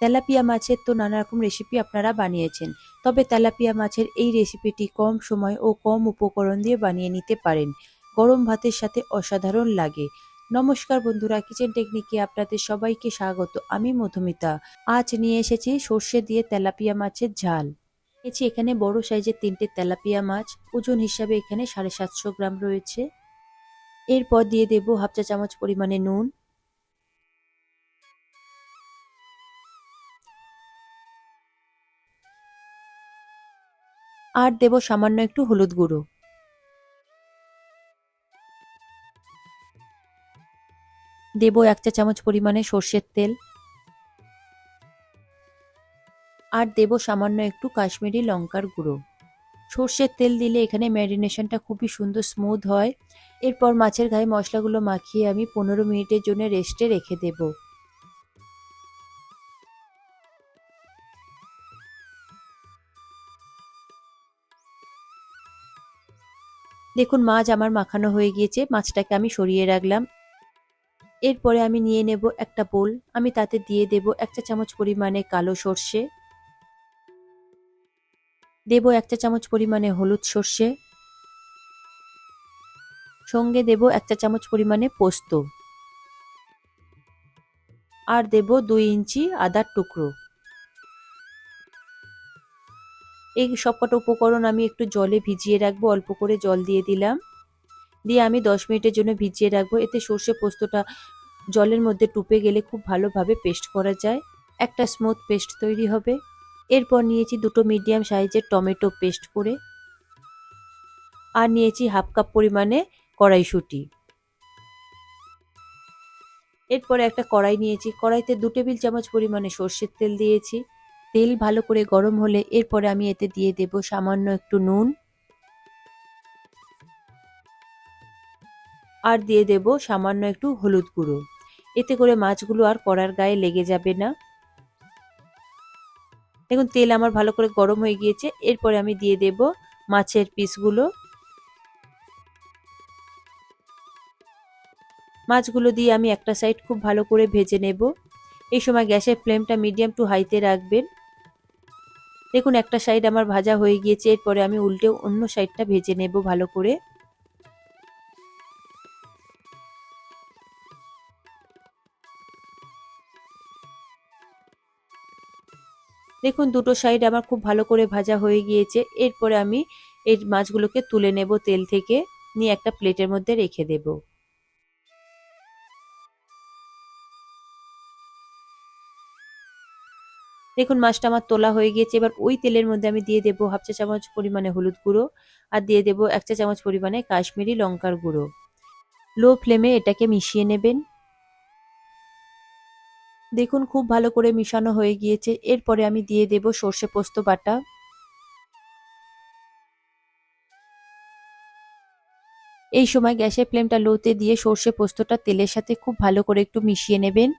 Tilapia মাছের তো নানা রকম রেসিপি আপনারা বানিয়েছেন। তবে তেলাপিয়া মাছের এই রেসিপিটি কম সময় ও কম উপকরণ দিয়ে বানিয়ে নিতে পারেন। গরম ভাতের সাথে অসাধারণ লাগে। নমস্কার বন্ধুরা কিচেন টেকনিকে আপনাদের সবাইকে স্বাগত। আমি মধুমিতা। আজ নিয়ে এসেছি সর্ষে দিয়ে তেলাপিয়া মাছের ঝাল। নিয়েছি এখানে বড় সাইজের তিনটে তেলাপিয়া মাছ। ওজন হিসাবে এখানে সাড়ে সাতশো গ্রাম রয়েছে। এরপর দিয়ে দেব হাফ চা চামচ পরিমাণে নুন। আর দেব সামান্য একটু হলুদ গুঁড়ো। দেব এক চা চামচ পরিমাণে সর্ষের তেল। আর দেব সামান্য একটু কাশ্মীরি লঙ্কার গুঁড়ো। সর্ষের তেল দিলে এখানে ম্যারিনেশনটা খুবই সুন্দর স্মুথ হয়। এরপর মাছের গায়ে মশলাগুলো মাখিয়ে আমি পনেরো মিনিটের জন্য রেস্টে রেখে দেবো। দেখুন, মাছ আমার মাখানো হয়ে গিয়েছে, মাছটাকে আমি সরিয়ে রাখলাম। এরপরে আমি নিয়ে নেব একটা বোল, আমি তাতে দিয়ে দেব এক চা চামচ পরিমাণে কালো সর্ষে। দেব এক চা চামচ পরিমাণে হলুদ সর্ষে। সঙ্গে দেব এক চা চামচ পরিমাণে পোস্ত। আর দেব দুই ইঞ্চি আদার টুকরো। এই সবকটা উপকরণ আমি একটু জলে ভিজিয়ে রাখব, অল্প করে জল দিয়ে দিলাম। দিয়ে আমি দশ মিনিটের জন্য ভিজিয়ে রাখব। এতে সর্ষে পোস্তটা জলের মধ্যে টুপে গেলে খুব ভালোভাবে পেস্ট করা যায়। একটা স্মুথ পেস্ট তৈরি হবে। এরপর নিয়েছি দুটো মিডিয়াম সাইজের টমেটো পেস্ট করে। আর নিয়েছি হাফ কাপ পরিমাণে কড়াইশুঁটি। এরপরে একটা কড়াই নিয়েছি। কড়াইতে দু টেবিল চামচ পরিমাণে সর্ষের তেল দিয়েছি। তেল ভালো করে গরম হলে এরপরে আমি এতে দিয়ে দেব সামান্য একটু নুন। আর দিয়ে দেব সামান্য একটু হলুদ গুঁড়ো। এতে করে মাছগুলো আর কড়ার গায়ে লেগে যাবে না। দেখুন, তেল আমার ভালো করে গরম হয়ে গিয়েছে। এরপরে আমি দিয়ে দেব মাছের পিসগুলো। মাছগুলো দিয়ে আমি একটা সাইড খুব ভালো করে ভেজে নেব। এই সময় গ্যাসের ফ্লেমটা মিডিয়াম টু হাইতে রাখবেন। দেখুন, একটা সাইড আমার ভাজা হয়ে গিয়েছে, এরপরে আমি উল্টে অন্য সাইডটা ভেজে নেব ভালো করে। দেখুন, দুটো সাইড আমার খুব ভালো করে ভাজা হয়ে গিয়েছে, এরপরে আমি এই মাছগুলোকে তুলে নেব তেল থেকে, নিয়ে একটা প্লেটের মধ্যে রেখে দেবো। দেখুন মাছটা আমার তোলা হয়ে গিয়েছে, এবার ওই তেলের মধ্যে আমি দিয়ে দেবো হাফ চা চামচ পরিমাণে হলুদ গুঁড়ো আর দিয়ে দেবো এক চা চামচ পরিমাণে কাশ্মীরি লঙ্কার গুঁড়ো। লো ফ্লেমে এটাকে মিশিয়ে নেবেন। দেখুন খুব ভালো করে মিশানো হয়ে গিয়েছে, এরপরে আমি দিয়ে দেব সর্ষে পোস্ত বাটা। এই সময় গ্যাসের ফ্লেমটা লোতে দিয়ে সর্ষে পোস্তটা তেলের সাথে খুব ভালো করে একটু মিশিয়ে নেবেন।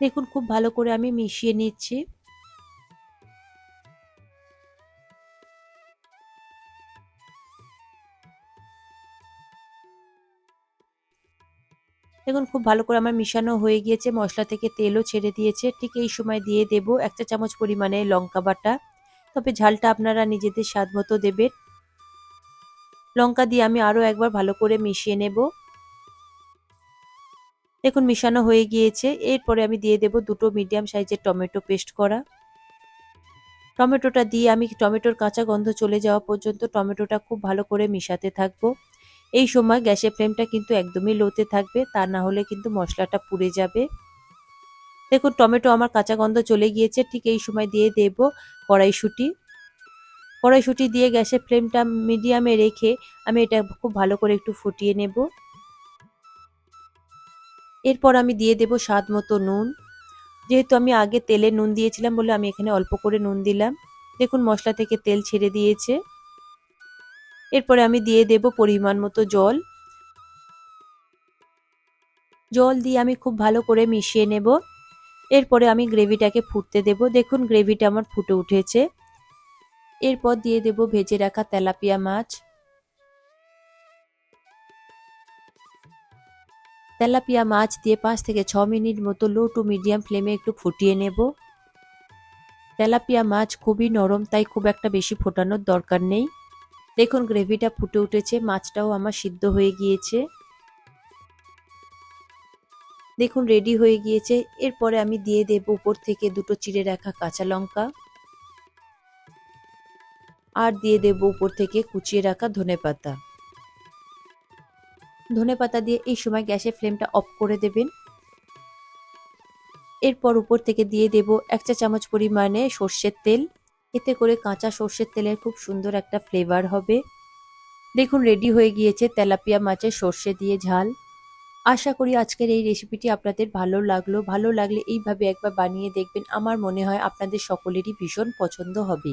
দেখুন, খুব ভালো করে আমি মিশিয়ে নিচ্ছি। দেখুন, খুব ভালো করে আমার মিশানো হয়ে গিয়েছে। মশলা থেকে তেলও ছেড়ে দিয়েছে। ঠিক এই সময় দিয়ে দেব এক চা চামচ পরিমাণে লঙ্কা বাটা। তবে ঝালটা আপনারা নিজেদের স্বাদ মতো দেবেন। লঙ্কা দিয়ে আমি আরও একবার ভালো করে মিশিয়ে নেব। দেখুন, মিশানো হয়ে গিয়েছে। এরপরে আমি দিয়ে দেব দুটো মিডিয়াম সাইজের টমেটো পেস্ট করা। টমেটোটা দিয়ে আমি টমেটোর কাঁচা গন্ধ চলে যাওয়া পর্যন্ত টমেটোটা খুব ভালো করে মিশাতে থাকব। এই সময় গ্যাসের ফ্লেমটা কিন্তু একদমই লোতে থাকবে, তা না হলে কিন্তু মশলাটা পুড়ে যাবে। দেখুন, টমেটো আমার কাঁচা গন্ধ চলে গিয়েছে, ঠিক এই সময় দিয়ে দেব কড়াইশুঁটি। কড়াইশুঁটি দিয়ে গ্যাসের ফ্লেমটা মিডিয়ামে রেখে আমি এটা খুব ভালো করে একটু ফুটিয়ে নেব। এরপর আমি দিয়ে দেব স্বাদ মতো নুন। যেহেতু আমি আগে তেলে নুন দিয়েছিলাম বলে আমি এখানে অল্প করে নুন দিলাম। দেখুন মশলা থেকে তেল ছেড়ে দিয়েছে। এরপরে আমি দিয়ে দেব পরিমাণ মতো জল। জল দিয়ে আমি খুব ভালো করে মিশিয়ে নেব। এরপরে আমি গ্রেভিটাকে ফুটতে দেব। দেখুন গ্রেভিটা আমার ফুটে উঠেছে। এরপর দিয়ে দেব ভেজে রাখা তেলাপিয়া মাছ। তেলাপিয়া মাছ দিয়ে পাঁচ থেকে ছ মিনিট মতো লো টু মিডিয়াম ফ্লেমে একটু ফুটিয়ে নেব। তেলাপিয়া মাছ খুবই নরম, তাই খুব একটা বেশি ফোটানোর দরকার নেই। দেখুন, গ্রেভিটা ফুটে উঠেছে, মাছটাও আমার সিদ্ধ হয়ে গিয়েছে। দেখুন, রেডি হয়ে গিয়েছে। এরপরে আমি দিয়ে দেব উপর থেকে দুটো চিড়ে রাখা কাঁচা লঙ্কা। আর দিয়ে দেব উপর থেকে কুচিয়ে রাখা ধনে পাতা ধনে পাতা দিয়ে এই সময় গ্যাসের ফ্লেমটা অফ করে দেবেন। এরপর উপর থেকে দিয়ে দেব এক চা চামচ পরিমাণে সর্ষের তেল। এতে করে কাঁচা সর্ষের তেলের খুব সুন্দর একটা ফ্লেভার হবে। দেখুন রেডি হয়ে গিয়েছে তেলাপিয়া মাছের সর্ষে দিয়ে ঝাল। আশা করি আজকের এই রেসিপিটি আপনাদের ভালো লাগল। ভালো লাগলে এইভাবে একবার বানিয়ে দেখবেন। আমার মনে হয় আপনাদের সকলেরই ভীষণ পছন্দ হবে।